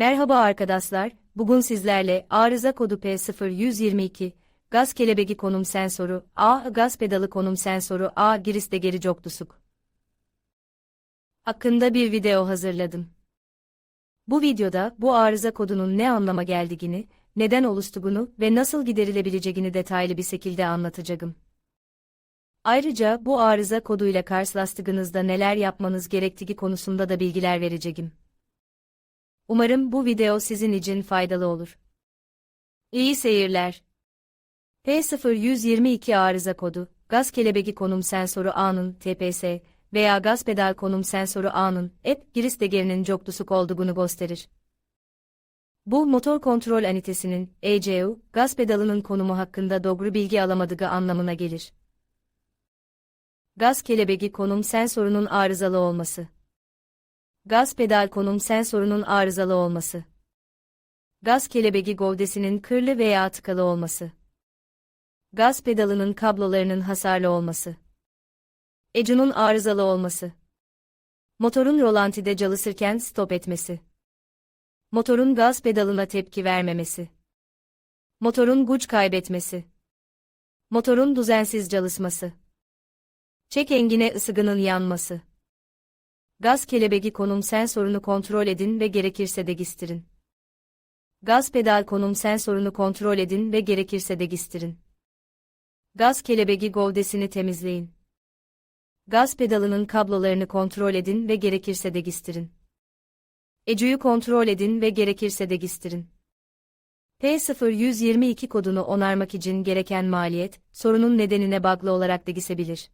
Merhaba arkadaşlar, bugün sizlerle arıza kodu P0122, gaz kelebegi konum sensörü, A gaz pedalı konum sensörü A giriste geri joktusuk. Hakkında bir video hazırladım. Bu videoda bu arıza kodunun ne anlama geldiğini, neden oluştuğunu ve nasıl giderilebileceğini detaylı bir şekilde anlatacağım. Ayrıca bu arıza koduyla karşılaştığınızda neler yapmanız gerektiği konusunda da bilgiler vereceğim. Umarım bu video sizin için faydalı olur. İyi seyirler. P0122 arıza kodu, gaz kelebegi konum sensörü A'nın TPS veya gaz pedal konum sensörü A'nın EP giriş degerinin joktusuk olduğunu gösterir. Bu motor kontrol anitesinin ECU, gaz pedalının konumu hakkında doğru bilgi alamadığı anlamına gelir. Gaz kelebegi konum sensörünün arızalı olması. Gaz pedal konum sensörünün arızalı olması. Gaz kelebegi gövdesinin kırlı veya tıkalı olması. Gaz pedalının kablolarının hasarlı olması. Ecunun arızalı olması. Motorun rolantide çalışırken stop etmesi. Motorun gaz pedalına tepki vermemesi. Motorun güç kaybetmesi. Motorun düzensiz çalışması. Çek engine ısıgının yanması. Gaz kelebegi konum sensörünü kontrol edin ve gerekirse de gistirin. Gaz pedal konum sensörünü kontrol edin ve gerekirse de gistirin. Gaz kelebegi gövdesini temizleyin. Gaz pedalının kablolarını kontrol edin ve gerekirse de gistirin. Ecuyu kontrol edin ve gerekirse de gistirin. P0122 kodunu onarmak için gereken maliyet, sorunun nedenine bağlı olarak değişebilir.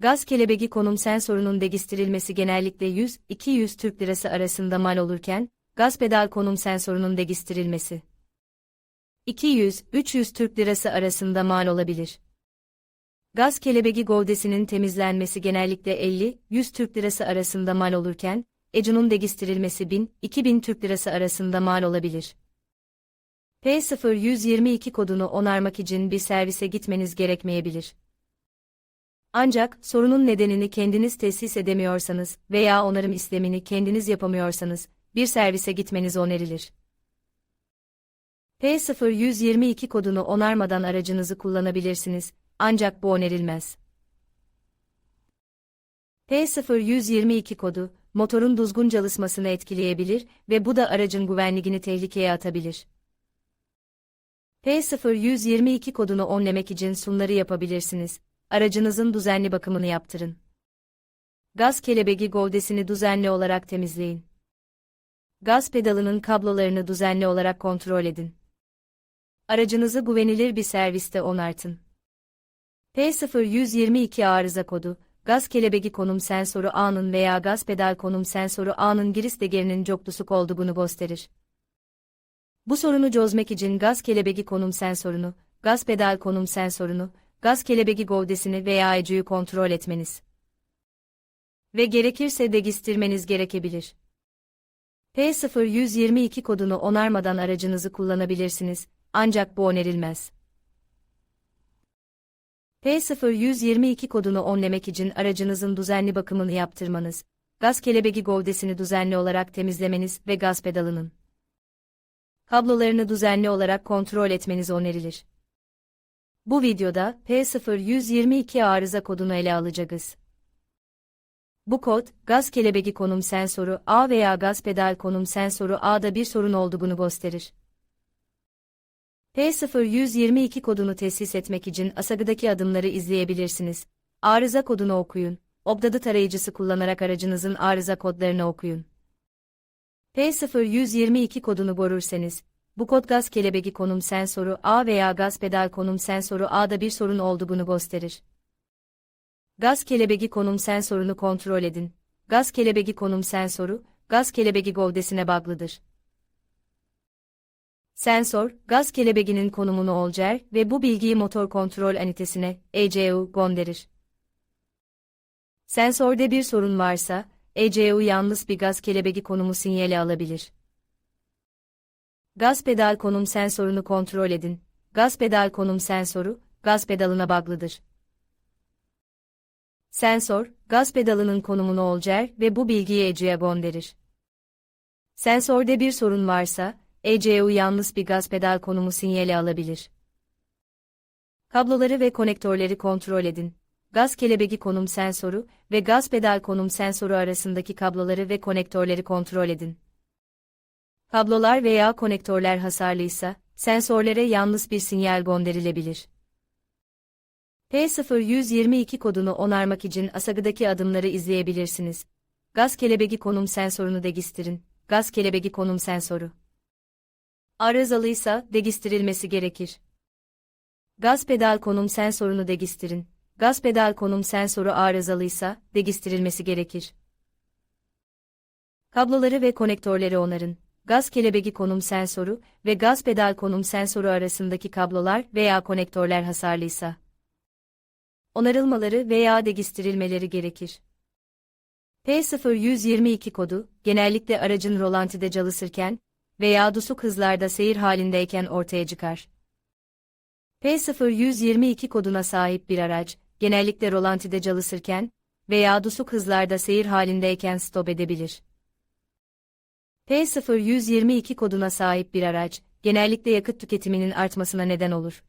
Gaz kelebegi konum sensörünün değiştirilmesi genellikle 100-200 Türk Lirası arasında mal olurken, gaz pedal konum sensörünün değiştirilmesi 200-300 Türk Lirası arasında mal olabilir. Gaz kelebegi gövdesinin temizlenmesi genellikle 50-100 Türk Lirası arasında mal olurken, Ecunun değiştirilmesi 1000-2000 Türk Lirası arasında mal olabilir. P0122 kodunu onarmak için bir servise gitmeniz gerekmeyebilir. Ancak sorunun nedenini kendiniz tesis edemiyorsanız veya onarım işlemini kendiniz yapamıyorsanız bir servise gitmeniz önerilir. P0122 kodunu onarmadan aracınızı kullanabilirsiniz ancak bu önerilmez. P0122 kodu motorun düzgün çalışmasını etkileyebilir ve bu da aracın güvenliğini tehlikeye atabilir. P0122 kodunu önlemek için sunları yapabilirsiniz aracınızın düzenli bakımını yaptırın. Gaz kelebegi gövdesini düzenli olarak temizleyin. Gaz pedalının kablolarını düzenli olarak kontrol edin. Aracınızı güvenilir bir serviste onartın. P0122 arıza kodu, gaz kelebegi konum sensörü A'nın veya gaz pedal konum sensörü A'nın giriş degerinin joktusuk olduğunu gösterir. Bu sorunu çözmek için gaz kelebegi konum sensörünü, gaz pedal konum sensörünü, gaz kelebegi gövdesini veya ecuyu kontrol etmeniz ve gerekirse değiştirmeniz gerekebilir. P0122 kodunu onarmadan aracınızı kullanabilirsiniz, ancak bu önerilmez. P0122 kodunu önlemek için aracınızın düzenli bakımını yaptırmanız, gaz kelebegi gövdesini düzenli olarak temizlemeniz ve gaz pedalının kablolarını düzenli olarak kontrol etmeniz önerilir. Bu videoda P0122 arıza kodunu ele alacağız. Bu kod, gaz kelebegi konum sensörü A veya gaz pedal konum sensörü A'da bir sorun olduğunu gösterir. P0122 kodunu tesis etmek için aşağıdaki adımları izleyebilirsiniz. Arıza kodunu okuyun. Obdadı tarayıcısı kullanarak aracınızın arıza kodlarını okuyun. P0122 kodunu görürseniz, bu kod gaz kelebegi konum sensörü A veya gaz pedal konum sensörü A'da bir sorun olduğunu gösterir. Gaz kelebegi konum sensörünü kontrol edin. Gaz kelebegi konum sensörü, gaz kelebegi gövdesine bağlıdır. Sensör, gaz kelebeginin konumunu olcar ve bu bilgiyi motor kontrol anitesine, ECU, gönderir. Sensörde bir sorun varsa, ECU yalnız bir gaz kelebegi konumu sinyali alabilir. Gaz pedal konum sensörünü kontrol edin. Gaz pedal konum sensörü, gaz pedalına bağlıdır. Sensör, gaz pedalının konumunu olcar ve bu bilgiyi ECU'ya gönderir. Sensörde bir sorun varsa, ECU yalnız bir gaz pedal konumu sinyali alabilir. Kabloları ve konektörleri kontrol edin. Gaz kelebegi konum sensörü ve gaz pedal konum sensörü arasındaki kabloları ve konektörleri kontrol edin. Kablolar veya konektörler hasarlıysa, sensörlere yalnız bir sinyal gönderilebilir. P0122 kodunu onarmak için asagıdaki adımları izleyebilirsiniz. Gaz kelebegi konum sensörünü degistirin. Gaz kelebegi konum sensörü. Arızalıysa degistirilmesi gerekir. Gaz pedal konum sensörünü degistirin. Gaz pedal konum sensörü arızalıysa degistirilmesi gerekir. Kabloları ve konektörleri onarın. Gaz kelebegi konum sensörü ve gaz pedal konum sensörü arasındaki kablolar veya konektörler hasarlıysa onarılmaları veya degistirilmeleri gerekir. P0122 kodu, genellikle aracın rolantide çalışırken veya dusuk hızlarda seyir halindeyken ortaya çıkar. P0122 koduna sahip bir araç, genellikle rolantide çalışırken veya dusuk hızlarda seyir halindeyken stop edebilir. P0122 koduna sahip bir araç, genellikle yakıt tüketiminin artmasına neden olur.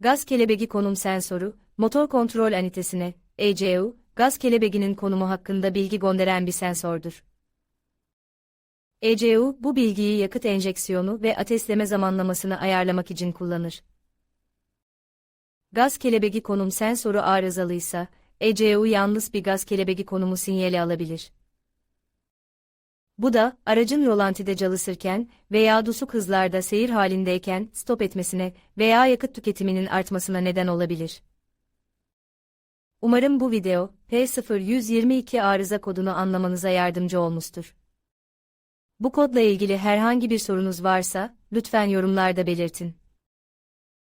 Gaz kelebegi konum sensörü, motor kontrol anitesine, ECU, gaz kelebeginin konumu hakkında bilgi gönderen bir sensördür. ECU, bu bilgiyi yakıt enjeksiyonu ve ateşleme zamanlamasını ayarlamak için kullanır. Gaz kelebegi konum sensörü arızalıysa, ECU yalnız bir gaz kelebegi konumu sinyali alabilir. Bu da, aracın rolantide çalışırken veya dusuk hızlarda seyir halindeyken stop etmesine veya yakıt tüketiminin artmasına neden olabilir. Umarım bu video, P0122 arıza kodunu anlamanıza yardımcı olmuştur. Bu kodla ilgili herhangi bir sorunuz varsa, lütfen yorumlarda belirtin.